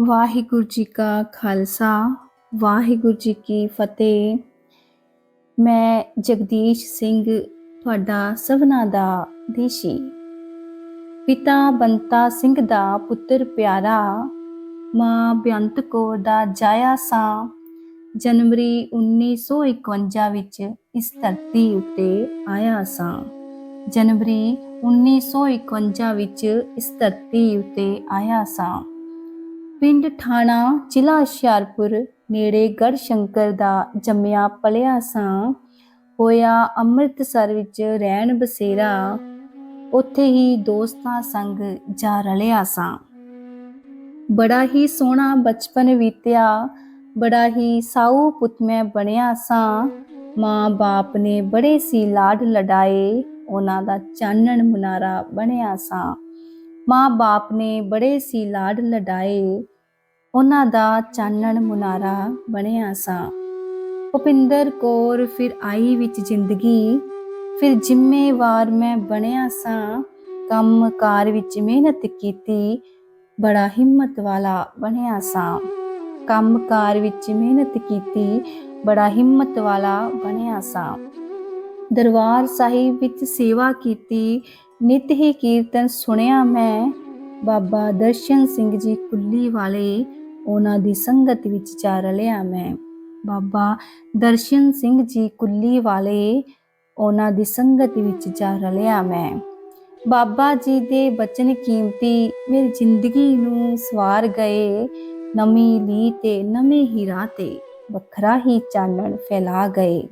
ਵਾਹਿਗੁਰੂ ਜੀ ਕਾ ਖਾਲਸਾ, ਵਾਹਿਗੁਰੂ ਜੀ ਕੀ ਫਤਿਹ। ਮੈਂ ਜਗਦੀਸ਼ ਸਿੰਘ, ਤੁਹਾਡਾ ਸਭਨਾ ਦਾ ਦੇਸ਼ੀ। ਪਿਤਾ ਬੰਤਾ ਸਿੰਘ ਦਾ ਪੁੱਤਰ ਪਿਆਰਾ, ਮਾਂ ਬੇਅੰਤ ਕੌਰ ਦਾ ਜਾਇਆ ਸਾਂ। ਜਨਵਰੀ 1951 ਵਿੱਚ ਇਸ ਧਰਤੀ ਉੱਤੇ ਆਇਆ ਸਾਂ। ਜਨਵਰੀ 1951 ਵਿੱਚ ਇਸ ਧਰਤੀ ਉੱਤੇ ਆਇਆ ਸਾਂ। ਪਿੰਡ ਠਾਣਾ, ਜ਼ਿਲ੍ਹਾ ਹੁਸ਼ਿਆਰਪੁਰ ਨੇੜੇ ਗੜਸ਼ੰਕਰ ਦਾ ਜੰਮਿਆ ਪਲਿਆ ਸਾਂ। ਹੋਇਆ ਅੰਮ੍ਰਿਤਸਰ ਵਿੱਚ ਰਹਿਣ ਬਸੇਰਾ। ਉੱਥੇ ਹੀ ਦੋਸਤਾਂ ਸੰਗ ਜਾ ਰਲਿਆ ਸਾਂ। ਬੜਾ ਹੀ ਸੋਹਣਾ ਬਚਪਨ ਬੀਤਿਆ। ਬੜਾ ਹੀ ਸਾਊ ਪੁੱਤ ਮੈਂ ਬਣਿਆ ਸਾਂ। ਮਾਂ ਬਾਪ ਨੇ ਬੜੇ ਸੀ ਲਾਡ ਲਡਾਏ ਉਹਨਾਂ ਦਾ ਚਾਨਣ ਮੁਨਾਰਾ ਬਣਿਆ ਸਾਂ। ਮਾਂ ਬਾਪ ਨੇ ਬੜੇ ਸੀ ਲਾਡ ਲਡਾਏ। ਉਹਨਾਂ ਦਾ ਚਾਨਣ ਮੁਨਾਰਾ ਬਣਿਆ ਸਾਂ। ਭੁਪਿੰਦਰ ਕੌਰ ਫਿਰ ਆਈ ਵਿੱਚ ਜ਼ਿੰਦਗੀ। ਫਿਰ ਜ਼ਿੰਮੇਵਾਰ ਮੈਂ ਬਣਿਆ ਸਾਂ। ਕੰਮ ਕਾਰ ਵਿੱਚ ਮਿਹਨਤ ਕੀਤੀ। ਬੜਾ ਹਿੰਮਤ ਵਾਲਾ ਬਣਿਆ ਸਾਂ। ਕੰਮ ਕਾਰ ਵਿੱਚ ਮਿਹਨਤ ਕੀਤੀ। ਬੜਾ ਹਿੰਮਤ ਵਾਲਾ ਬਣਿਆ ਸਾਂ। ਦਰਬਾਰ ਸਾਹਿਬ ਵਿੱਚ ਸੇਵਾ ਕੀਤੀ। ਨਿਤ ਹੀ ਕੀਰਤਨ ਸੁਣਿਆ ਮੈਂ। ਬਾਬਾ ਦਰਸ਼ਨ ਸਿੰਘ ਜੀ ਕੁੱਲੀ ਵਾਲੇ ਉਹਨਾਂ ਦੀ ਸੰਗਤ ਵਿੱਚ ਜਾ ਰਲਿਆ ਮੈਂ। ਬਾਬਾ ਦਰਸ਼ਨ ਸਿੰਘ ਜੀ ਕੁੱਲੀ ਵਾਲੇ ਉਹਨਾਂ ਦੀ ਸੰਗਤ ਵਿੱਚ ਜਾ ਰਲਿਆ ਮੈਂ। ਬਾਬਾ ਜੀ ਦੇ ਬਚਨ ਕੀਮਤੀ ਮੇਰੀ ਜ਼ਿੰਦਗੀ ਨੂੰ ਸਵਾਰ ਗਏ ਨਵੀਂ ਲੀ ਤੇ ਨਵੇਂ ਹੀ ਰਾਹ ਤੇ ਵੱਖਰਾ ਹੀ ਚਾਨਣ ਫੈਲਾ ਗਏ।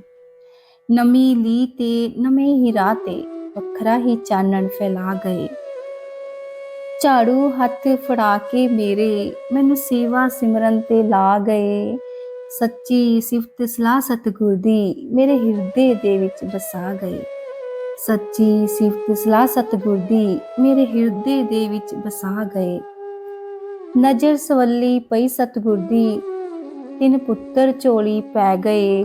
ਨਵੀਂ ਲੀ ਤੇ ਨਵੇਂ ਹੀ ਰਾਹ ਤੇ ਵੱਖਰਾ ਹੀ ਚਾਨਣ ਫੈਲਾ ਗਏ। ਝਾੜੂ ਹੱਥ ਫੜਾ ਕੇ ਮੇਰੇ, ਮੈਨੂੰ ਸੇਵਾ ਸਿਮਰਨ ਤੇ ਲਾ ਗਏ। ਸੱਚੀ ਸਿਫਤ ਸਲਾਹ ਸਤਿਗੁਰ ਦੀ ਮੇਰੇ ਹਿਰਦੇ ਦੇ ਵਿੱਚ ਵਸਾ ਗਏ। ਸੱਚੀ ਸਿਫਤ ਸਲਾਹ ਸਤਿਗੁਰ ਦੀ ਮੇਰੇ ਹਿਰਦੇ ਦੇ ਵਿੱਚ ਵਸਾ ਗਏ। ਨਜ਼ਰ ਸਵੱਲੀ ਪਈ ਸਤਿਗੁਰ ਦੀ, ਤਿੰਨ ਪੁੱਤਰ ਝੋਲੀ ਪੈ ਗਏ।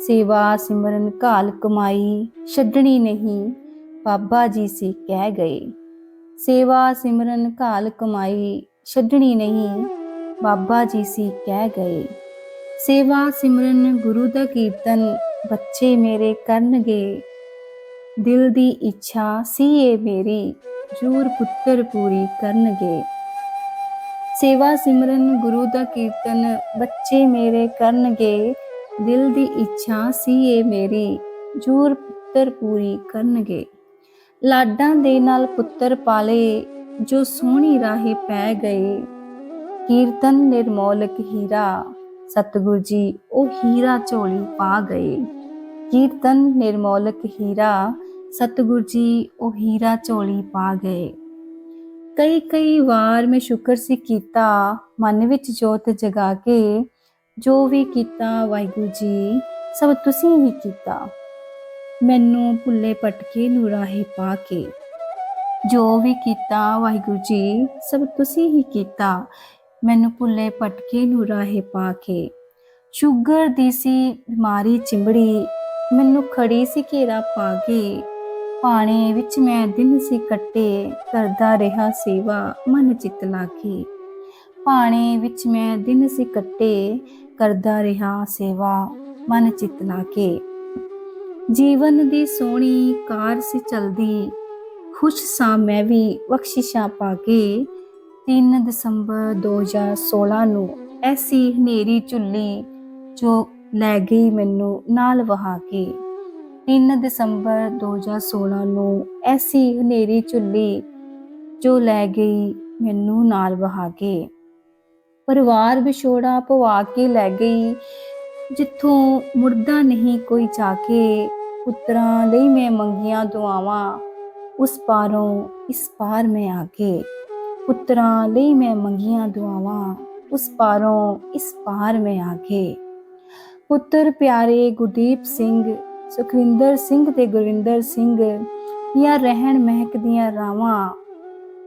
ਸੇਵਾ ਸਿਮਰਨ ਘਾਲ ਕਮਾਈ, ਛੱਡਣੀ ਨਹੀਂ। ਬਾਬਾ ਜੀ ਸੀ ਕਹਿ ਗਏ। ਸੇਵਾ ਸਿਮਰਨ ਘਾਲ ਕਮਾਈ ਛੱਡਣੀ ਨਹੀਂ, ਬਾਬਾ ਜੀ ਸੀ ਕਹਿ ਗਏ। ਸੇਵਾ ਸਿਮਰਨ ਗੁਰੂ ਦਾ ਕੀਰਤਨ ਬੱਚੇ ਮੇਰੇ ਕਰਨਗੇ। ਦਿਲ ਦੀ ਇੱਛਾ ਸੀ ਏ ਮੇਰੀ, ਜੂਰ ਪੁੱਤਰ ਪੂਰੀ ਕਰਨਗੇ। ਸੇਵਾ ਸਿਮਰਨ ਗੁਰੂ ਦਾ ਕੀਰਤਨ ਬੱਚੇ ਮੇਰੇ ਕਰਨਗੇ। ਦਿਲ ਦੀ ਇੱਛਾ ਸੀ ਏ ਮੇਰੀ, ਜੂਰ ਪੁੱਤਰ ਪੂਰੀ ਕਰਨਗੇ। ਲਾਡਾਂ ਦੇ ਨਾਲ ਪੁੱਤਰ ਪਾਲੇ, ਜੋ ਸੋਹਣੀ ਰਾਹੇ ਪੈ ਗਏ। ਕੀਰਤਨ ਨਿਰਮੋਲਕ ਹੀਰਾ, ਸਤਿਗੁਰ ਜੀ, ਉਹ ਹੀਰਾ ਝੋਲੀ ਪਾ ਗਏ। ਕੀਰਤਨ ਨਿਰਮੋਲਕ ਹੀਰਾ, ਸਤਿਗੁਰ ਜੀ, ਉਹ ਹੀਰਾ ਝੋਲੀ ਪਾ ਗਏ। ਕਈ ਕਈ ਵਾਰ ਮੈਂ ਸ਼ੁਕਰ ਸੀ ਕੀਤਾ, ਮਨ ਵਿੱਚ ਜੋਤ ਜਗਾ ਕੇ, ਜੋ ਵੀ ਕੀਤਾ ਵਾਹਿਗੁਰੂ ਜੀ, ਸਭ ਤੁਸੀਂ ਹੀ ਕੀਤਾ। ਮੈਨੂੰ ਭੁੱਲੇ ਪਟਕੇ ਨੂੰ ਰਾਹੇ ਪਾ ਕੇ। ਜੋ ਵੀ ਕੀਤਾ ਵਾਹਿਗੁਰੂ ਜੀ, ਸਭ ਤੁਸੀਂ ਹੀ ਕੀਤਾ। ਮੈਨੂੰ ਭੁੱਲੇ ਪਟਕੇ ਨੂੰ ਰਾਹੇ ਪਾ ਕੇ। ਸ਼ੂਗਰ ਦੀ ਸੀ, ਬਿਮਾਰੀ ਚਿੰਬੜੀ। ਮੈਨੂੰ ਖੜੀ ਸੀ ਘੇਰਾ ਪਾ ਕੇ। ਪਾਣੀ ਵਿੱਚ ਮੈਂ ਦਿਨ ਸੀ ਕੱਟੇ, ਕਰਦਾ ਰਿਹਾ ਸੇਵਾ, ਮਨ ਚਿਤ ਲਾ ਕੇ ਪਾਣੇ ਵਿੱਚ ਮੈਂ ਦਿਨ ਸੀ ਕੱਟੇ, ਕਰਦਾ ਰਿਹਾ ਸੇਵਾ, ਮਨ ਚਿਤ ਲਾ ਕੇ ਜੀਵਨ ਦੀ ਸੋਹਣੀ ਕਾਰ ਸੀ ਚਲਦੀ। ਖੁਸ਼ ਸਾਂ ਮੈਂ ਵੀ ਬਖਸ਼ਿਸ਼ਾਂ ਪਾ ਕੇ। 3 ਦਸੰਬਰ 2016 ਨੂੰ ਐਸੀ ਹਨੇਰੀ ਝੁੱਲੀ ਜੋ ਲੈ ਗਈ ਮੈਨੂੰ ਨਾਲ ਵਹਾ ਕੇ। 3 ਦਸੰਬਰ 2016 ਨੂੰ ਐਸੀ ਹਨੇਰੀ ਝੁੱਲੀ ਜੋ ਲੈ ਗਈ ਮੈਨੂੰ ਨਾਲ ਵਹਾ ਕੇ। ਪਰਿਵਾਰ ਵਿਛੋੜਾ ਪਵਾ ਕੇ ਲੈ ਗਈ। ਜਿੱਥੋਂ ਮੁਰਦਾ ਨਹੀਂ ਕੋਈ ਜਾ ਕੇ। ਪੁੱਤਰਾਂ ਲਈ ਮੈਂ ਮੰਗੀਆਂ ਦੁਆਵਾਂ, ਉਸ ਪਾਰੋਂ ਇਸ ਪਾਰ ਮੈਂ ਆ ਕੇ ਪੁੱਤਰਾਂ ਲਈ ਮੈਂ ਮੰਗੀਆਂ ਦੁਆਵਾਂ, ਉਸ ਪਾਰੋਂ ਇਸ ਪਾਰ ਮੈਂ ਆ ਕੇ ਪੁੱਤਰ ਪਿਆਰੇ ਗੁਰਦੀਪ ਸਿੰਘ, ਸੁਖਵਿੰਦਰ ਸਿੰਘ ਤੇ ਗੁਰਵਿੰਦਰ ਸਿੰਘ ਦੀਆਂ ਰਹਿਣ ਮਹਿਕਦੀਆਂ ਰਾਵਾਂ।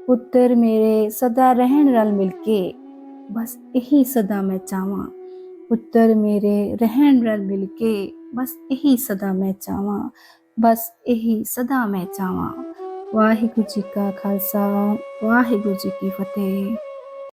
ਪੁੱਤਰ ਮੇਰੇ ਸਦਾ ਰਹਿਣ ਰਲ ਮਿਲ ਕੇ, ਬਸ ਇਹੀ ਸਦਾ ਮੈਂ ਚਾਹਾਂ। ਪੁੱਤਰ ਮੇਰੇ ਰਹਿਣ ਰਲ ਮਿਲ ਕੇ ਬਸ ਇਹੀ ਸਦਾ ਮੈਂ ਚਾਹਾਂ, ਬਸ ਇਹੀ ਸਦਾ ਮੈਂ ਚਾਹਾਂ। ਵਾਹਿਗੁਰੂ ਜੀ ਕਾ ਖਾਲਸਾ, ਵਾਹਿਗੁਰੂ ਜੀ ਕੀ ਫਤਿਹ।